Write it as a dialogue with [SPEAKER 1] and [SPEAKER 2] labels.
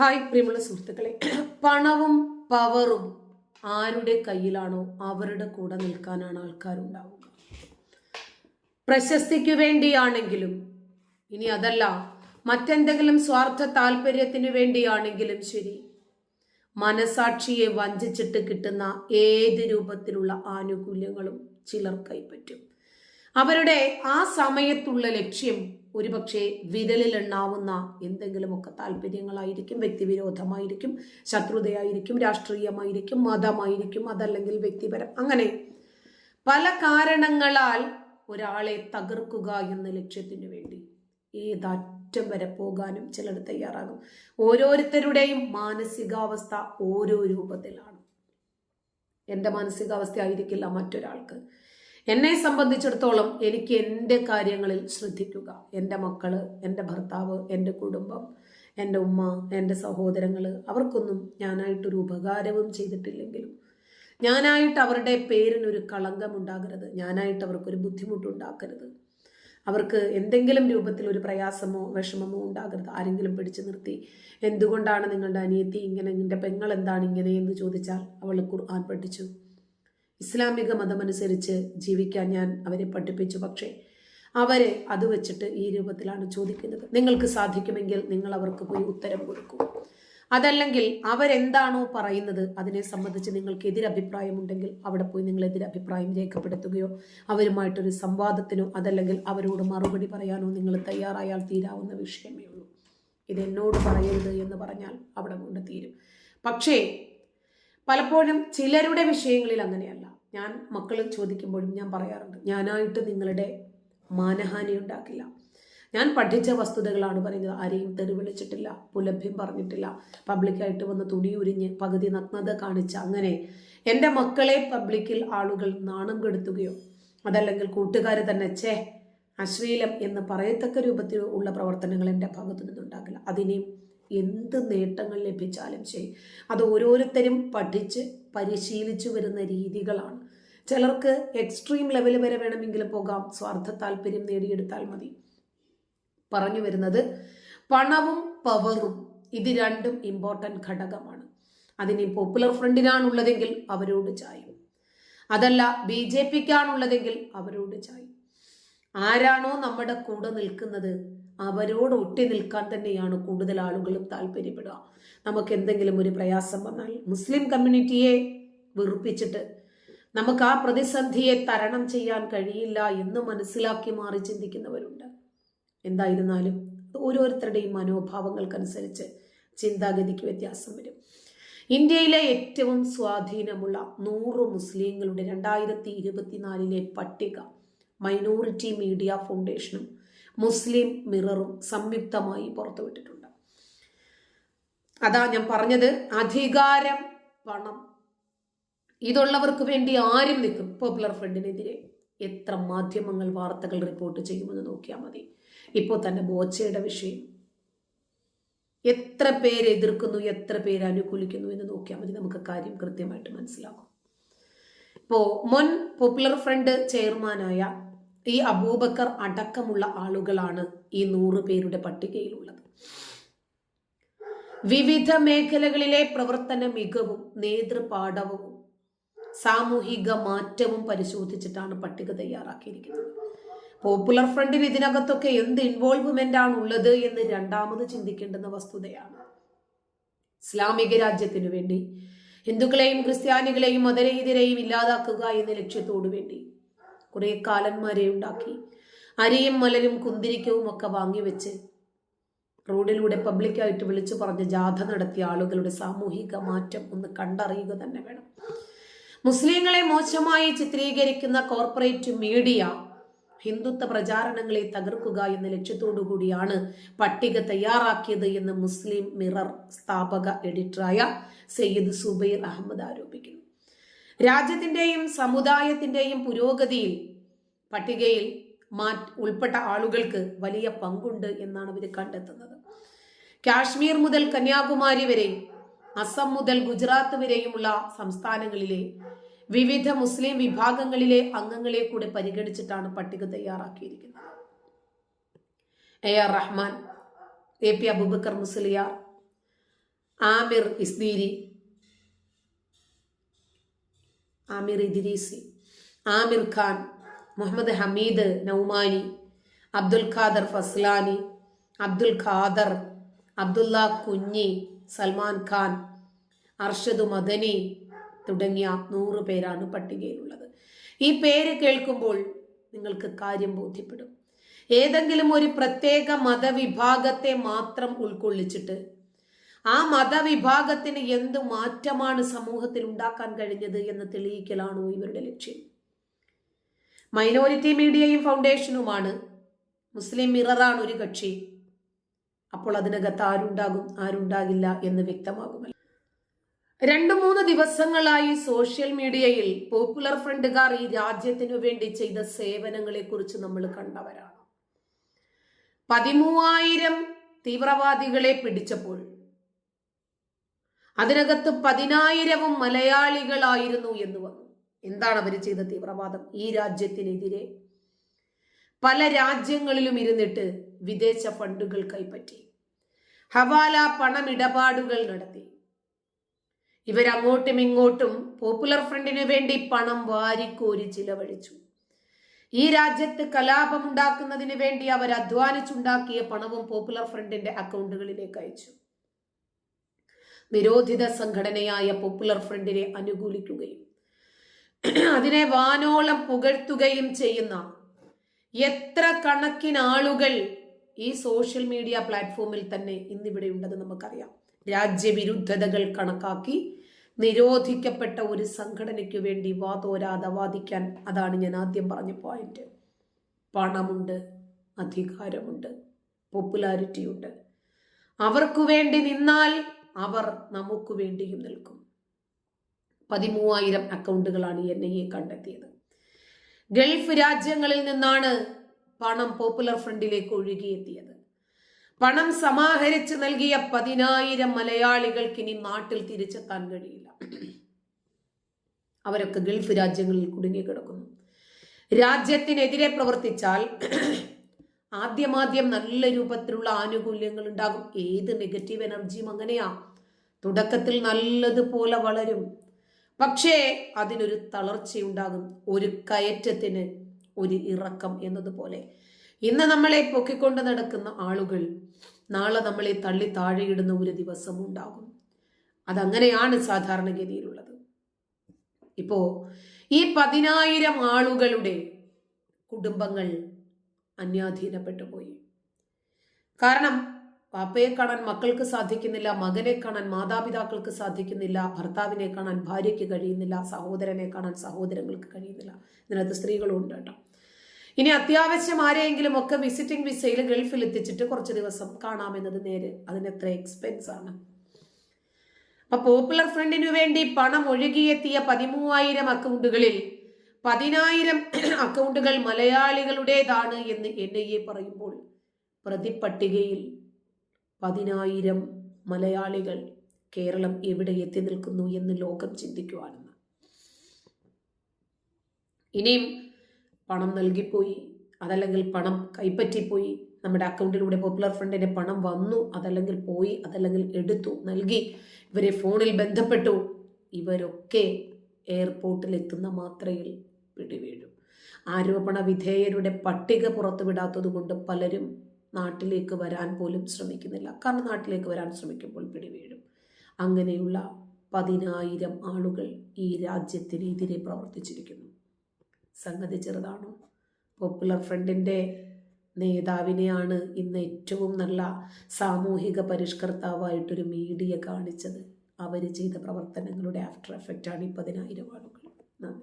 [SPEAKER 1] Hi പ്രിയമുള്ള സുഹൃത്തുക്കളെ. പണവും പവറും ആരുടെ കയ്യിലാണോ അവരുടെ കൂടെ നിൽക്കാനാണ് ആൾക്കാരുണ്ടാവുക. പ്രശസ്തിക്കു വേണ്ടിയാണെങ്കിലും ഇനി അതല്ല മറ്റെന്തെങ്കിലും സ്വാർത്ഥ താല്പര്യത്തിന് വേണ്ടിയാണെങ്കിലും ശരി. മനസാക്ഷിയെ വഞ്ചിച്ചിട്ട് കിട്ടുന്ന ഏത് രൂപത്തിലുള്ള ആനുകൂല്യങ്ങളും ചിലർ കൈപ്പറ്റും. അവരുടെ ആ സമയത്തുള്ള ലക്ഷ്യം ഒരുപക്ഷെ വിരലിൽ എണ്ണാവുന്ന എന്തെങ്കിലുമൊക്കെ താല്പര്യങ്ങളായിരിക്കും വ്യക്തിവിരോധമായിരിക്കും ശത്രുതയായിരിക്കും രാഷ്ട്രീയമായിരിക്കും മതമായിരിക്കും അതല്ലെങ്കിൽ വ്യക്തിപരം. അങ്ങനെ പല കാരണങ്ങളാൽ ഒരാളെ തകർക്കുക എന്ന ലക്ഷ്യത്തിനു വേണ്ടി ഏതറ്റം വരെ പോകാനും ചിലർ തയ്യാറാകും. ഓരോരുത്തരുടെയും മാനസികാവസ്ഥ ഓരോ രൂപത്തിലാണ്. എന്റെ മാനസികാവസ്ഥ ആയിരിക്കില്ല മറ്റൊരാൾക്ക്. എന്നെ സംബന്ധിച്ചിടത്തോളം എനിക്ക് എന്റെ കാര്യങ്ങളിൽ ശ്രദ്ധിക്കുക. എന്റെ മക്കൾ എന്റെ ഭർത്താവ് എന്റെ കുടുംബം എന്റെ ഉമ്മ എന്റെ സഹോദരങ്ങൾ അവർക്കൊന്നും ഞാനായിട്ടൊരു ഉപകാരവും ചെയ്തിട്ടില്ലെങ്കിലും ഞാനായിട്ട് അവരുടെ പേരിനൊരു കളങ്കം ഉണ്ടാകരുത് ഞാനായിട്ട് അവർക്കൊരു ബുദ്ധിമുട്ടുണ്ടാക്കരുത്. അവർക്ക് എന്തെങ്കിലും രൂപത്തിൽ ഒരു പ്രയാസമോ വിഷമമോ ഉണ്ടാകരുത്. ആരെങ്കിലും പിടിച്ചു നിർത്തി എന്തുകൊണ്ടാണ് നിങ്ങളുടെ അനിയത്തി ഇങ്ങനെ നിന്റെ പെങ്ങൾ എന്താണ് ഇങ്ങനെ? എന്ന് ചോദിച്ചാൽ അവൾ ഖുർആൻ പഠിച്ചു. ഇസ്ലാമിക മതമനുസരിച്ച് ജീവിക്കാൻ ഞാൻ അവരെ പഠിപ്പിച്ചു. പക്ഷേ അവരെ അത് വെച്ചിട്ട് ഈ രൂപത്തിലാണ് ചോദിക്കുന്നത്. നിങ്ങൾക്ക് സാധിക്കുമെങ്കിൽ നിങ്ങൾ അവർക്ക് പോയി ഉത്തരം കൊടുക്കൂ. അതല്ലെങ്കിൽ അവരെന്താണോ പറയുന്നത് അതിനെ സംബന്ധിച്ച് നിങ്ങൾക്ക് എതിരഭിപ്രായം ഉണ്ടെങ്കിൽ അവിടെ പോയി നിങ്ങൾ എതിരഭിപ്രായം രേഖപ്പെടുത്തുകയോ അവരുമായിട്ടൊരു സംവാദത്തിനോ അതല്ലെങ്കിൽ അവരോട് മറുപടി പറയാനോ നിങ്ങൾ തയ്യാറായാൽ തീരാവുന്ന വിഷയമേ ഉള്ളൂ. ഇതെന്നോട് പറയരുത് എന്ന് പറഞ്ഞാൽ അവിടെ കൊണ്ട് തീരും. പക്ഷേ പലപ്പോഴും ചിലരുടെ വിഷയങ്ങളിൽ അങ്ങനെയല്ല. ഞാൻ മക്കൾ ചോദിക്കുമ്പോഴും ഞാൻ പറയാറുണ്ട് ഞാനായിട്ട് നിങ്ങളുടെ മാനഹാനി ഉണ്ടാക്കില്ല. ഞാൻ പഠിച്ച വസ്തുതകളാണ് പറയുന്നത്. ആരെയും തെറി വിളിച്ചിട്ടില്ല പുലഭ്യം പറഞ്ഞിട്ടില്ല. പബ്ലിക്കായിട്ട് വന്ന് തുണി ഉരിഞ്ഞ് പകുതി നഗ്നത കാണിച്ച് അങ്ങനെ എന്റെ മക്കളെ പബ്ലിക്കിൽ ആളുകൾ നാണം കെടുത്തുകയോ അതല്ലെങ്കിൽ കൂട്ടുകാർ തന്നെ ചേ അശ്ലീലം എന്ന് പറയത്തക്ക രൂപത്തിൽ ഉള്ള പ്രവർത്തനങ്ങൾ എന്റെ ഭാഗത്തു നിന്നുണ്ടാകില്ല അതിനെയും എന്ത് നേട്ടങ്ങൾ ലഭിച്ചാലും ശരി. അത് ഓരോരുത്തരും പഠിച്ച് പരിശീലിച്ചു വരുന്ന രീതികളാണ്. ചിലർക്ക് എക്സ്ട്രീം ലെവൽ വരെ വേണമെങ്കിലും പോകാം. സ്വാർത്ഥ താല്പര്യം നേടിയെടുത്താൽ മതി. പറഞ്ഞു വരുന്നത് പണവും പവറും ഇത് രണ്ടും ഇമ്പോർട്ടന്റ് ഘടകമാണ്. അതിന് പോപ്പുലർ ഫ്രണ്ടിനാണുള്ളതെങ്കിൽ അവരോട് ചായും. അതല്ല ബി ജെ പിക്കാണുള്ളതെങ്കിൽ അവരോട് ചായും. ആരാണോ നമ്മുടെ കൂടെ നിൽക്കുന്നത്? അവരോട് ഒട്ടി നിൽക്കാൻ തന്നെയാണ് കൂടുതൽ ആളുകളും താല്പര്യപ്പെടുക. നമുക്ക് എന്തെങ്കിലും ഒരു പ്രയാസം വന്നാൽ മുസ്ലിം കമ്മ്യൂണിറ്റിയെ വെറുപ്പിച്ചിട്ട് നമുക്ക് ആ പ്രതിസന്ധിയെ തരണം ചെയ്യാൻ കഴിയില്ല എന്ന് മനസ്സിലാക്കി മാറി ചിന്തിക്കുന്നവരുണ്ട്. എന്തായിരുന്നാലും ഓരോരുത്തരുടെയും മനോഭാവങ്ങൾക്കനുസരിച്ച് ചിന്താഗതിക്ക് വ്യത്യാസം വരും. ഇന്ത്യയിലെ ഏറ്റവും സ്വാധീനമുള്ള നൂറ് മുസ്ലിങ്ങളുടെ രണ്ടായിരത്തി ഇരുപത്തിനാലിലെ പട്ടിക മൈനോറിറ്റി മീഡിയ ഫൗണ്ടേഷനും മുസ്ലിം മിററും സംയുക്തമായി പുറത്തുവിട്ടിട്ടുണ്ട്. അതാ ഞാൻ പറഞ്ഞത് അധികാരം പണം. ഇതുള്ളവർക്ക് വേണ്ടി ആരും നിൽക്കും. പോപ്പുലർ ഫ്രണ്ടിനെതിരെ എത്ര മാധ്യമങ്ങൾ വാർത്തകൾ റിപ്പോർട്ട് ചെയ്യുമെന്ന് നോക്കിയാൽ മതി. ഇപ്പോൾ തന്നെ ബോച്ചയുടെ വിഷയം. എത്ര പേര് എതിർക്കുന്നു എത്ര പേര് അനുകൂലിക്കുന്നു എന്ന് നോക്കിയാൽ മതി. നമുക്ക് കാര്യം കൃത്യമായിട്ട് മനസ്സിലാകും. ഇപ്പോൾ മുൻ പോപ്പുലർ ഫ്രണ്ട് ചെയർമാനായ ഈ അബൂബക്കർ അടക്കമുള്ള ആളുകളാണ് ഈ നൂറ് പേരുടെ പട്ടികയിലുള്ളത്. വിവിധ മേഖലകളിലെ പ്രവർത്തന മികവും നേതൃപാഠവും സാമൂഹിക മാറ്റവും പരിശോധിച്ചിട്ടാണ് പട്ടിക തയ്യാറാക്കിയിരിക്കുന്നത്. പോപ്പുലർ ഫ്രണ്ടിന് ഇതിനകത്തൊക്കെ എന്ത് ഇൻവോൾവ്മെന്റ് ആണ് ഉള്ളത് എന്ന് രണ്ടാമത് ചിന്തിക്കേണ്ടുന്ന വസ്തുതയാണ്. ഇസ്ലാമിക രാജ്യത്തിനു വേണ്ടി ഹിന്ദുക്കളെയും ക്രിസ്ത്യാനികളെയും മതരഹിതരെയും ഇല്ലാതാക്കുക എന്ന ലക്ഷ്യത്തോടു വേണ്ടി കുറെ കാലന്മാരെ ഉണ്ടാക്കി. അരിയും മലരും കുന്തിരിക്കവും ഒക്കെ വാങ്ങിവെച്ച് റോഡിലൂടെ പബ്ലിക്കായിട്ട് വിളിച്ചു പറഞ്ഞ് ജാഥ നടത്തിയ ആളുകളുടെ സാമൂഹിക മാറ്റം ഒന്ന് കണ്ടറിയുക തന്നെ വേണം. മുസ്ലിങ്ങളെ മോശമായി ചിത്രീകരിക്കുന്ന കോർപ്പറേറ്റ് മീഡിയ ഹിന്ദുത്വ പ്രചാരണങ്ങളെ തകർക്കുക എന്ന ലക്ഷ്യത്തോടു കൂടിയാണ് പട്ടിക തയ്യാറാക്കിയത് എന്ന് മുസ്ലിം മിറർ സ്ഥാപക എഡിറ്ററായ സയ്യിദ് സുബൈർ അഹമ്മദ് ആരോപിക്കുന്നു. രാജ്യത്തിന്റെയും സമുദായത്തിന്റെയും പുരോഗതിയിൽ പട്ടികയിൽ മാ ഉൾപ്പെട്ട ആളുകൾക്ക് വലിയ പങ്കുണ്ട് എന്നാണ് ഇവർ കണ്ടെത്തുന്നത്. കാശ്മീർ മുതൽ കന്യാകുമാരി വരെ അസം മുതൽ ഗുജറാത്ത് വരെയുമുള്ള സംസ്ഥാനങ്ങളിലെ വിവിധ മുസ്ലിം വിഭാഗങ്ങളിലെ അംഗങ്ങളെ കൂടെ പരിഗണിച്ചിട്ടാണ് പട്ടിക തയ്യാറാക്കിയിരിക്കുന്നത്. A R Rahman A P Abubakar Musliyar Aamir Isdiri Aamir Idrisi Aamir Khan Muhammad Hameed Naumani Abdul Khader Fazlani Abdul Khader Abdulla Kunhi Salman Khan Arshad Madani തുടങ്ങിയ നൂറ് പേരാണ് പട്ടികയിലുള്ളത്. ഈ പേര് കേൾക്കുമ്പോൾ നിങ്ങൾക്ക് കാര്യം ബോധ്യപ്പെടും. ഏതെങ്കിലും ഒരു പ്രത്യേക മതവിഭാഗത്തെ മാത്രം ഉൾക്കൊള്ളിച്ചിട്ട് ആ മതവിഭാഗത്തിന് എന്ത് മാറ്റമാണ് സമൂഹത്തിൽ ഉണ്ടാക്കാൻ കഴിഞ്ഞത് എന്ന് തെളിയിക്കലാണോ ഇവരുടെ ലക്ഷ്യം? മൈനോറിറ്റി മീഡിയയും ഫൗണ്ടേഷനുമാണ് മുസ്ലിം മിററാണ് ഒരു കക്ഷി. അപ്പോൾ അതിനകത്ത് ആരുണ്ടാകും ആരുണ്ടാകില്ല എന്ന് വ്യക്തമാകുമല്ലോ. രണ്ടു മൂന്ന് ദിവസങ്ങളായി സോഷ്യൽ മീഡിയയിൽ പോപ്പുലർ ഫ്രണ്ടുകാർ ഈ രാജ്യത്തിനു വേണ്ടി ചെയ്ത സേവനങ്ങളെ കുറിച്ച് നമ്മൾ കണ്ടവരാണ്. പതിമൂവായിരം തീവ്രവാദികളെ പിടിച്ചപ്പോൾ അതിനകത്ത് പതിനായിരവും മലയാളികളായിരുന്നു എന്ന് വന്നു. എന്താണ് അവർ ചെയ്ത തീവ്രവാദം? ഈ രാജ്യത്തിനെതിരെ പല രാജ്യങ്ങളിലും ഇരുന്നിട്ട് വിദേശ ഫണ്ടുകൾ കൈപ്പറ്റി ഹവാല പണമിടപാടുകൾ നടത്തി. ഇവരങ്ങോട്ടും ഇങ്ങോട്ടും പോപ്പുലർ ഫ്രണ്ടിനു വേണ്ടി പണം വാരിക്കോരി ചിലവഴിച്ചു. ഈ രാജ്യത്ത് കലാപമുണ്ടാക്കുന്നതിന് വേണ്ടി അവർ അധ്വാനിച്ചുണ്ടാക്കിയ പണവും പോപ്പുലർ ഫ്രണ്ടിന്റെ അക്കൗണ്ടുകളിലേക്ക് അയച്ചു. നിരോധിത സംഘടനയായ പോപ്പുലർ ഫ്രണ്ടിനെ അനുകൂലിക്കുകയും അതിനെ വാനോളം പുകഴ്ത്തുകയും ചെയ്യുന്ന എത്ര കണക്കിന് ആളുകൾ ഈ സോഷ്യൽ മീഡിയ പ്ലാറ്റ്ഫോമിൽ തന്നെ ഇന്നിവിടെ ഉണ്ടെന്ന് നമുക്കറിയാം. രാജ്യവിരുദ്ധതകൾ കണക്കാക്കി നിരോധിക്കപ്പെട്ട ഒരു സംഘടനയ്ക്ക് വേണ്ടി വാതോരാതെ വാദിക്കാൻ അതാണ് ഞാൻ ആദ്യം പറഞ്ഞ പോയിന്റ് പണമുണ്ട് അധികാരമുണ്ട് പോപ്പുലാരിറ്റിയുണ്ട് അവർക്കു വേണ്ടി നിന്നാൽ അവർ നമുക്ക് വേണ്ടിയും നിൽക്കും. പതിമൂവായിരം അക്കൗണ്ടുകളാണ് എൻ ഐ എ കണ്ടെത്തിയത്. ഗൾഫ് രാജ്യങ്ങളിൽ നിന്നാണ് പണം പോപ്പുലർ ഫ്രണ്ടിലേക്ക് ഒഴുകിയെത്തിയത്. പണം സമാഹരിച്ച് നൽകിയ പതിനായിരം മലയാളികൾക്ക് ഇനി നാട്ടിൽ തിരിച്ചെത്താൻ കഴിയില്ല. അവരൊക്കെ ഗൾഫ് രാജ്യങ്ങളിൽ കുടുങ്ങിക്കിടക്കുന്നു രാജ്യത്തിനെതിരെ പ്രവർത്തിച്ചാൽ ആദ്യമാദ്യം നല്ല രൂപത്തിലുള്ള ആനുകൂല്യങ്ങൾ ഉണ്ടാകും. ഏത് നെഗറ്റീവ് എനർജിയും അങ്ങനെയാ. തുടക്കത്തിൽ നല്ലതുപോലെ വളരും. പക്ഷേ അതിനൊരു തളർച്ചയുണ്ടാകും. ഒരു കയറ്റത്തിന് ഒരു ഇറക്കം എന്നതുപോലെ. ഇന്ന് നമ്മളെ പൊക്കിക്കൊണ്ട് നടക്കുന്ന ആളുകൾ നാളെ നമ്മളെ തള്ളി താഴെയിടുന്ന ഒരു ദിവസം ഉണ്ടാകും അതങ്ങനെയാണ് സാധാരണഗതിയിലുള്ളത്. ഇപ്പോ ഈ പതിനായിരം ആളുകളുടെ കുടുംബങ്ങൾ അന്യാധീനപ്പെട്ടു പോയി. കാരണം പാപ്പയെ കാണാൻ മക്കൾക്ക് സാധിക്കുന്നില്ല മകനെ കാണാൻ മാതാപിതാക്കൾക്ക് സാധിക്കുന്നില്ല ഭർത്താവിനെ കാണാൻ ഭാര്യയ്ക്ക് കഴിയുന്നില്ല സഹോദരനെ കാണാൻ സഹോദരങ്ങൾക്ക് കഴിയുന്നില്ല. ഇതിനകത്ത് സ്ത്രീകളും ഉണ്ട് കേട്ടോ. ഇനി അത്യാവശ്യം ആരെയെങ്കിലും ഒക്കെ വിസിറ്റിംഗ് വിസയിൽ ഗൾഫിൽ എത്തിച്ചിട്ട് കുറച്ച് ദിവസം കാണാമെന്നത് നേര് എത്ര എക്സ്പെൻസ് ആണ്. അപ്പൊ പോപ്പുലർ ഫ്രണ്ടിനു വേണ്ടി പണം ഒഴുകിയെത്തിയ പതിമൂവായിരം അക്കൗണ്ടുകളിൽ പതിനായിരം അക്കൗണ്ടുകൾ മലയാളികളുടേതാണ് എന്ന് എൻ ഐ എ പറയുമ്പോൾ പ്രതിപട്ടികയിൽ പതിനായിരം മലയാളികൾ കേരളം എവിടെ എത്തി നിൽക്കുന്നു എന്ന് ലോകം ചിന്തിക്കുവാനെന്ന്. ഇനിയും പണം നൽകിപ്പോയി അതല്ലെങ്കിൽ പണം കൈപ്പറ്റിപ്പോയി നമ്മുടെ അക്കൗണ്ടിലൂടെ പോപ്പുലർ ഫ്രണ്ടിന്റെ പണം വന്നു അതല്ലെങ്കിൽ പോയി അതല്ലെങ്കിൽ എടുത്തു നൽകി ഇവരെ ഫോണിൽ ബന്ധപ്പെട്ടു ഇവരൊക്കെ എയർപോർട്ടിൽ എത്തുന്ന മാത്രയിൽ പിടിവീഴും. ആരോപണ വിധേയരുടെ പട്ടിക പുറത്തുവിടാത്തത് കൊണ്ട് പലരും നാട്ടിലേക്ക് വരാൻ പോലും ശ്രമിക്കുന്നില്ല. കാരണം നാട്ടിലേക്ക് വരാൻ ശ്രമിക്കുമ്പോൾ പിടിവീഴും. അങ്ങനെയുള്ള പതിനായിരം ആളുകൾ ഈ രാജ്യത്തിനെതിരെ പ്രവർത്തിച്ചിരിക്കുന്നു. സംഗതി ചെറുതാണോ? പോപ്പുലർ ഫ്രണ്ടിന്റെ നേതാവിനെയാണ് ഇന്ന് ഏറ്റവും നല്ല സാമൂഹിക പരിഷ്കർത്താവായിട്ടൊരു മീഡിയ കാണിച്ചത്. അവർ ചെയ്ത പ്രവർത്തനങ്ങളുടെ ആഫ്റ്റർ എഫക്റ്റാണ് ഈ പതിനായിരം ആളുകൾ.